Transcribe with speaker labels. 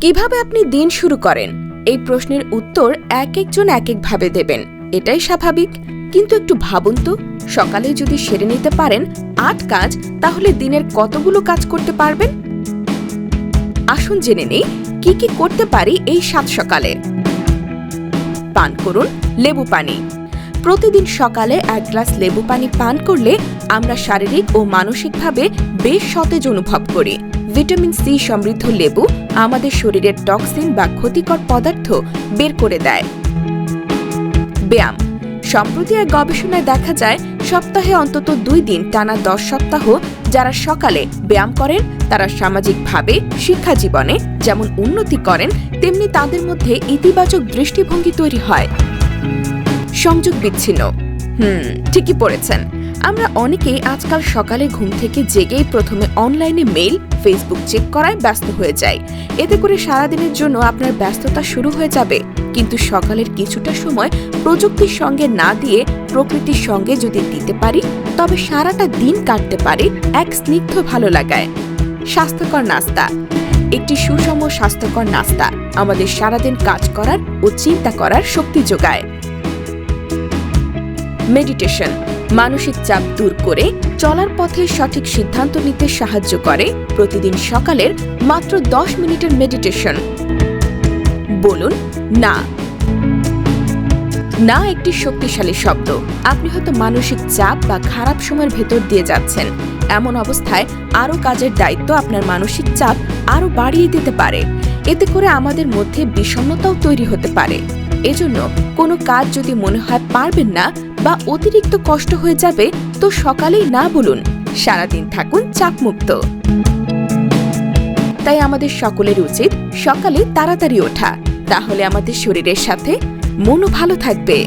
Speaker 1: কীভাবে আপনি দিন শুরু করেন? এই প্রশ্নের উত্তর এক একজন এক একভাবে দেবেন। এটাই স্বাভাবিক। কিন্তু একটু ভাবুন তো, সকালে যদি সেরে নিতে পারেন আট কাজ, তাহলে দিনের কতগুলো কাজ করতে পারবেন? আসুন জেনে নেই, কি কি করতে পারি এই সাত সকালে। পান করুন লেবু পানি। প্রতিদিন সকালে এক গ্লাস লেবু পানি পান করলে আমরা শারীরিক ও মানসিকভাবে বেশ সতেজ অনুভব করি। ভিটামিন সি সমৃদ্ধ লেবু আমাদের শরীরের টক্সিন বা ক্ষতিকর পদার্থ বের করে দেয়। ব্যায়াম। সম্প্রতি এক গবেষণায় দেখা যায়, সপ্তাহে অন্তত দুই দিন টানা দশ সপ্তাহ যারা সকালে ব্যায়াম করেন, তারা সামাজিকভাবে শিক্ষা জীবনে যেমন উন্নতি করেন, তেমনি তাদের মধ্যে ইতিবাচক দৃষ্টিভঙ্গি তৈরি হয়। সংযোগ বিচ্ছিন্ন। হুম, ঠিকই পড়েছেন। আমরা অনেকেই আজকাল সকালে ঘুম থেকে জেগেই প্রথমে অনলাইনে মেইল, ফেসবুক চেক করায় ব্যস্ত হয়ে যাই। এতে করে সারাদিনের জন্য আপনার ব্যস্ততা শুরু হয়ে যাবে। কিন্তু সকালের কিছুটা সময় প্রযুক্তির সঙ্গে না দিয়ে প্রকৃতির সঙ্গে যদি দিতে পারি, তবে সারাটা দিন কাটতে পারে এক স্নিগ্ধ ভালো লাগায়। স্বাস্থ্যকর নাস্তা। একটি সুষম স্বাস্থ্যকর নাস্তা আমাদের সারাদিন কাজ করার ও চিন্তা করার শক্তি যোগায়। মেডিটেশন। মানসিক চাপ দূর করে চলার পথে সঠিক সিদ্ধান্ত নিতে সাহায্য করে প্রতিদিন সকালের মাত্র দশ মিনিটের মেডিটেশন বলুন, না। না একটি শক্তিশালী শব্দ। আপনি হয়তো মানসিক চাপ বা খারাপ সময়ের ভেতর দিয়ে যাচ্ছেন। এমন অবস্থায় আরও কাজের দায়িত্ব আপনার মানসিক চাপ আরও বাড়িয়ে দিতে পারে। এতে করে আমাদের মধ্যে বিষণ্ণতাও তৈরি হতে পারে। এজন্য কোনো কাজ যদি মনে হয় পারবেন না বা অতিরিক্ত কষ্ট হয়ে যাবে, তো সকালেই না বলুন। সারাদিন থাকুন চাপমুক্ত। তাই আমাদের সকলের উচিত সকালে তাড়াতাড়ি ওঠা। তাহলে আমাদের শরীরের সাথে মনও ভালো থাকবে।